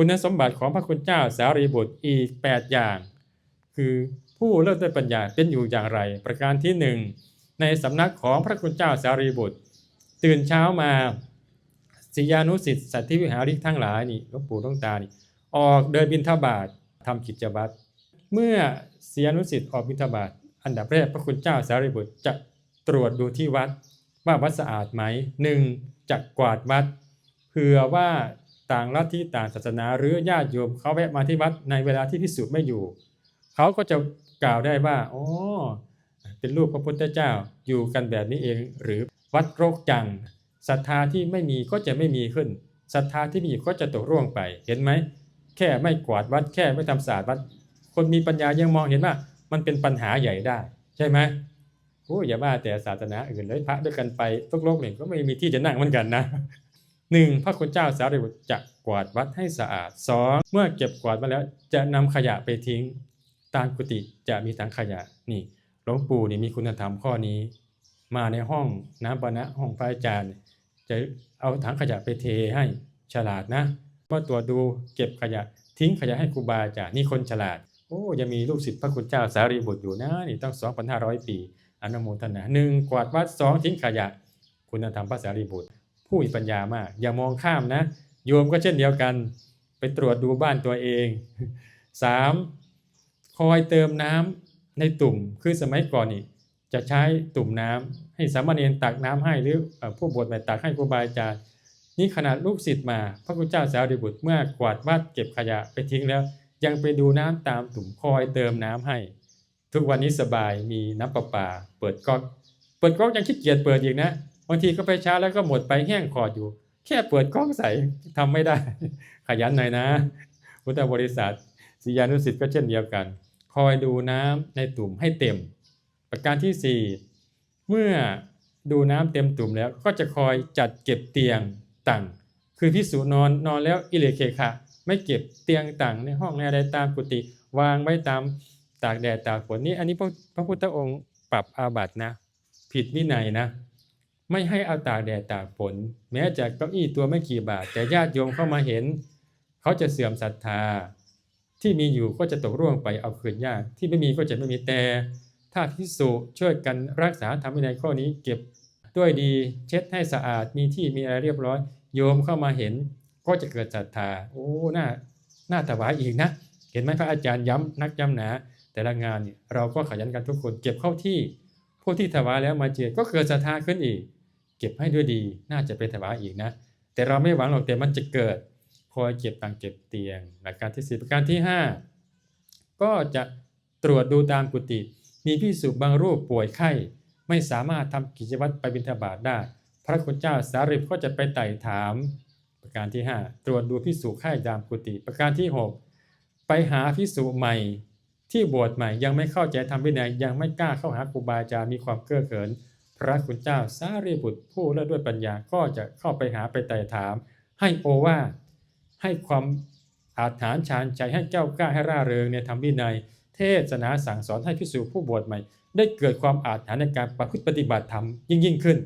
คุณสมบัติของพระคุณเจ้าสารีบุตรอีก 8 อย่าง คือผู้เลิศด้วยปัญญาเป็นอยู่อย่างไร ประการที่หนึ่งในสำนักของพระคุณเจ้าสารีบุตร ตื่นเช้ามาศิยานุสิทธิสัตธิวิหาริกทั้งหลายนี่หลวงปู่หลวงตานี่ออกเดินบินทบาททำกิจวัตรเมื่อศิยานุสิทธิ์ออกบินทบาทอันดับแรกพระคุณเจ้าสารีบุตรจะตรวจดูที่วัดว่าวัดสะอาดไหมหนึ่งจะกวาดวัดเผื่อว่า ต่างลัทธิต่างศาสนา หรือญาติโยมเขาแวะมาที่วัดในเวลาที่พิสุไม่อยู่ เขาก็จะกล่าวได้ว่าอ๋อเป็นลูกพระพุทธเจ้าอยู่กันแบบนี้เอง หรือวัดโรคจังศรัทธาที่ไม่มีก็จะไม่มีขึ้นศรัทธาที่มีก็จะตกร่วงไปเห็นไหม แค่ไม่กวาดวัดแค่ไม่ทำสะอาดวัด คนมีปัญญายังมองเห็นว่า มันเป็นปัญหาใหญ่ได้ ใช่ไหมโอ้อย่าว่าแต่ศาสนาอื่นเลยพระด้วยกันไปทุกโลกหนึ่งก็ไม่มีที่จะนั่งเหมือนกันนะ หนึ่งพระคุณเจ้าสารีบุตรจะกวาดวัดให้สะอาดสองเมื่อเก็บกวาดมาแล้วจะนำขยะไปทิ้ง ตามกุฏิจะมีถังขยะนี่หลวงปู่นี่มีคุณธรรมข้อนี้ มาในห้องน้ำปานะห้องพระอาจารย์ จะเอาถังขยะไปเทให้ฉลาดนะว่าตรวดูเก็บขยะทิ้งขยะให้ครูบาอาจารย์นี่คนฉลาด โอ้ยังมีลูกศิษย์พระคุณเจ้าสารีบุตรอยู่นะนี่ตั้ง2,500 ปีอนุโมทนาหนึ่งกวาดวัดสองทิ้งขยะ คุณธรรมพระสารีบุตร ผู้มีปัญญามาก อย่ามองข้ามนะ โยมก็เช่นเดียวกัน ไปตรวจดูบ้านตัวเอง 3. คอยเติมน้ำในตุ่มคือสมัยก่อนนี่จะใช้ตุ่มน้ำให้สามเณรตักน้ำให้หรือผู้บวชใหม่ตักให้ครูบาอาจารย์นี่ขนาดลูกศิษย์มา พระคุณเจ้าสารีบุตรเมื่อกวาดวัดเก็บขยะไปทิ้งแล้ว ยังไปดูน้ำตามตุ่มคอยเติมน้ำให้ ทุกวันนี้สบายมีน้ำประปา เปิดก๊อกเปิดก๊อกยังขี้เกียจเปิดอีกนะ บางทีก็ไปช้าแล้วก็หมดไปแห้งขอดอยู่ แค่เปิดก๊อกใส่ทำไม่ได้ ขยันหน่อยนะพุทธบริษัทศิยานุสิทธิ์ก็เช่นเดียวกัน คอยดูน้ำในตุ่มให้เต็ม ประการที่ 4 เมื่อดูน้ำเต็มตุ่มแล้วก็จะคอยจัดเก็บเตียงต่าง คือพิสูจนอนนอนแล้วอิเลเคคะไม่เก็บเตียงต่างในห้องในอะไรตามกุฏิวางไว้ตามตากแดดตากฝนนี่อันนี้พระพระพุทธองค์ปรับอาบัตินะ ผิดวินัยนะ ไม่ให้เอาตากแดดตากฝนแม้จะเก้าอี้ตัวไม่กี่บาท แต่ญาติโยมเข้ามาเห็น เขาจะเสื่อมศรัทธา ที่มีอยู่ก็จะตกร่วงไปเอาคืนยากที่ไม่มีก็จะไม่มีแต่ถ้าพิสุช่วยกันรักษาธรรมวินัยข้อนี้เก็บด้วยดีเช็ดให้สะอาดมีที่มีอะไรเรียบร้อย โยมเข้ามาเห็นก็จะเกิดศรัทธา โอ้หน่าหน่าถวายอีกนะ เห็นไหมพระอาจารย์ย้ำนักย้ำหนาแต่ละงานเนี่ยเราก็ขยันกันทุกคนเก็บเข้าที่ ผู้ที่ถวายแล้วมาเจอก็เกิดศรัทธาขึ้นอีก เก็บให้ด้วยดี น่าจะไปถวายอีกนะ แต่เราไม่หวังหรอกแต่มันจะเกิดคอยเก็บตังเก็บเตียงหลักการที่สี่ประการที่ห้าก็จะตรวจดูตามกุฏิมีพิสุบางรูปป่วยไข้ ไม่สามารถทำกิจวัตรไปบิณฑบาตได้ พระคุณเจ้าสารีบก็จะไปไต่ถาม ประการที่ 5 ตรวจดูพิสุไข้ตามกุฏิประการที่ 6 ไปหาพิสุใหม่ที่บวชใหม่ยังไม่เข้าใจทำวินัยยังไม่กล้าเข้าหาครูบาอาจารย์มีความเกื้อเขิน พระคุณเจ้าสารีบุตรผู้เลิศด้วยปัญญาก็จะเข้าไปหาไปไต่ถาม ให้โอวาให้ความอาถรรพ์ชาญใจให้เจ้ากล้าให้ร่าเริงในธรรมวินัย เทศนาสั่งสอนให้พิสูจผู้บวชใหม่ ได้เกิดความอาถรรพ์ในการประพฤติปฏิบัติธรรมยิ่งยิ่งขึ้น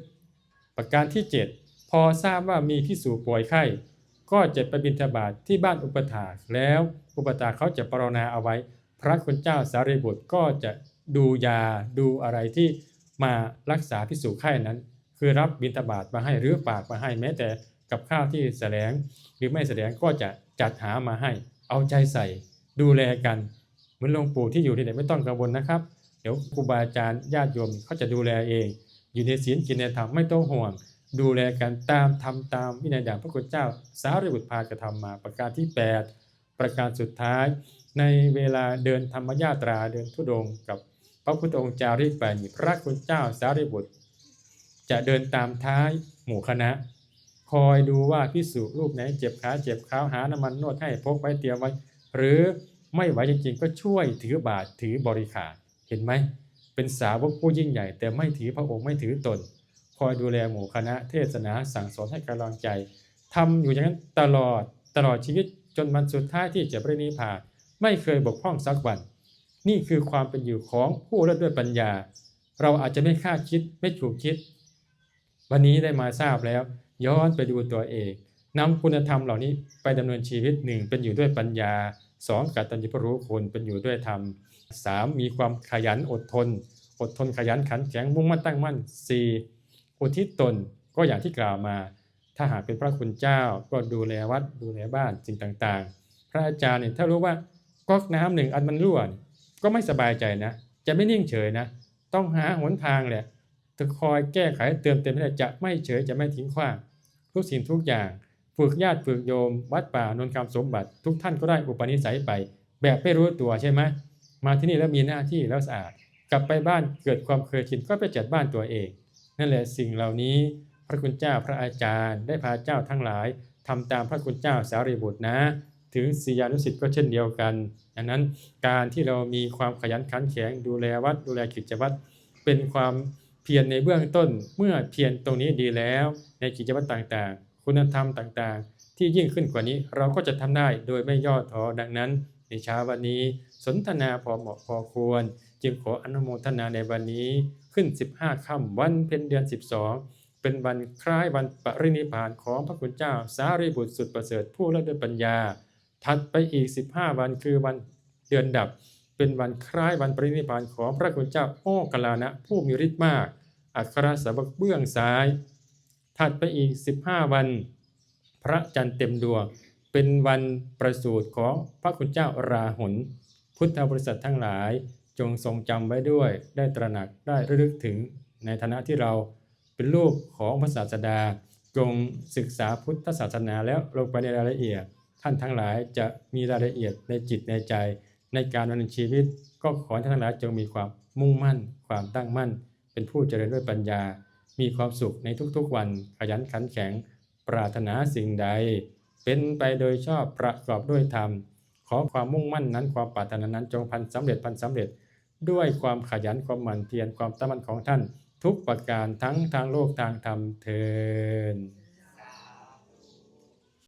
ประการที่ 7 พอทราบว่ามีพิสูจป่วยไข้ ก็จะไปบิณฑบาตทที่บ้านอุปถาแล้วอุปถาเขาจะปรนนาเอาไว้ พระคุณเจ้าสารีบุตรก็จะดูยาดูอะไรที่ มารักษาพิสูจไข้นั้น คือรับบิณฑบาตมาให้หรือฝากมาให้แม้แต่กับข้าวที่แสลงหรือไม่แสดงก็จะจัดหามาให้ เอาใจใส่ดูแลกัน เหมือนหลวงปู่ที่อยู่ที่ไหนไม่ต้องกังวลนะครับ เดี๋ยวครูบาอาจารย์ญาติโยมเขาจะดูแลเอง อยู่ในศีลกินในธรรมไม่ต้องห่วง ดูแลกันตามทำตามวินัยด่างพระคุณเจ้า สารีบุตรพากระทำมาประการที่ 8 ประการสุดท้าย ในเวลาเดินธรรมญาตราเดินทุดงกับ พระพุทธองค์จาริกไปพระคุณเจ้าสารีบุตร จะเดินตามท้ายหมู่คณะ คอยดูว่าพิสุรูปไหนเจ็บขาเจ็บขาหาน้ำมันนวดให้พกไว้เตรียมไว้ หรือไม่ไหวจริงๆ ก็ช่วยถือบาทถือบริขารเห็นไหม เป็นสาวกผู้ยิ่งใหญ่ แต่ไม่ถือพระองค์ไม่ถือตน คอยดูแลหมู่คณะเทศนาสั่งสอนให้กำลังใจทำอยู่อย่างนั้นตลอดตลอดชีวิตจนวันสุดท้ายที่จะปรินิพพานไม่เคยบกพร่องสักวัน นี่คือความเป็นอยู่ของผู้เลิศด้วยปัญญา เราอาจจะไม่คาดคิดไม่ถูกคิด วันนี้ได้มาทราบแล้ว ย้อนไปดูตัวเองนำคุณธรรมเหล่านี้ไปดำเนินชีวิตหนึ่งเป็นอยู่ด้วยปัญญาสองกตัญญูพรู้คุณเป็นอยู่ด้วยธรรมสามมีความขยันอดทน อดทนขยันขันแข็งมุ่งมั่นตั้งมั่นสี่อุทิศตนก็อย่างที่กล่าวมา ถ้าหากเป็นพระคุณเจ้าก็ดูแลวัดดูแลบ้านสิ่งต่างๆ พระอาจารย์เนี่ยถ้ารู้ว่าก๊อกน้ำหนึ่งอันมันรั่ว ก็ไม่สบายใจนะ จะไม่นิ่งเฉยนะ ต้องหาหนทางแหละจะคอยแก้ไขเติมเต็มให้จะไม่เฉยจะไม่ทิ้งขว้างทุกสิ่งทุกอย่าง ฝึกญาติฝึกโยม วัดป่านนคำสมบัติ ทุกท่านก็ได้อุปนิสัยไป แบบไม่รู้ตัวใช่ไหมมาที่นี่แล้วมีหน้าที่แล้วสะอาด กลับไปบ้านเกิดความเคยชินก็ไปจัดบ้านตัวเอง นั่นแหละสิ่งเหล่านี้ พระคุณเจ้าพระอาจารย์ ได้พาเจ้าทั้งหลายทำตามพระคุณเจ้าสารีบุตรนะ ถึงศิษยานุสิษย์ก็เช่นเดียวกัน ดังนั้นการที่เรามีความขยันขันแข็งดูแลวัดดูแลกิจวัตรเป็นความเพียรในเบื้องต้น เมื่อเพียรตรงนี้ดีแล้ว ในกิจวัตรต่างๆ คุณธรรมต่างๆ ที่ยิ่งขึ้นกว่านี้เราก็จะทำได้โดยไม่ย่อท้อดังนั้น ในเช้าวันนี้ สนทนาพอเหมาะพอควร จึงขออนุโมทนาในวันนี้ขึ้น 15ค่ำวันเพ็ญเดือน 12 เป็นวันคล้ายวันปรินิพานของพระคุณเจ้าสารีบุตรสุดประเสริฐผู้เลิศด้วยปัญญา ถัดไปอีก 15 วันคือวันเดือนดับ เป็นวันคล้ายวันปรินิพานของพระคุณเจ้าโอ้กลานะ ผู้มีฤทธิ์มาก อัครสาวกเบื้องซ้าย ถัดไปอีก 15 วัน พระจันทร์เต็มดวง เป็นวันประสูติของพระคุณเจ้าราหุลพุทธบริษัททั้งหลาย จงทรงจำไว้ด้วย ได้ตระหนักได้ระลึกถึง ในฐานะที่เราเป็นลูกของพระศาสดา จงศึกษาพุทธศาสนาแล้วลงไปในรายละเอียด ท่านทั้งหลายจะมีรายละเอียดในจิตในใจ ในการดำเนินชีวิต ก็ขอให้ท่านทั้งหลายจงมีความมุ่งมั่น ความตั้งมั่น เป็นผู้เจริญด้วยปัญญา มีความสุขในทุกๆวันขยันขันแข็ง ปรารถนาสิ่งใด เป็นไปโดยชอบประกอบด้วยธรรม ขอความมุ่งมั่นนั้นความปรารถนานั้นจงพันสำเร็จพันสำเร็จ ด้วยความขยันความหมั่นเพียรความตั้งมั่นของท่าน ทุกประการทั้งทางโลกทางธรรมเทิน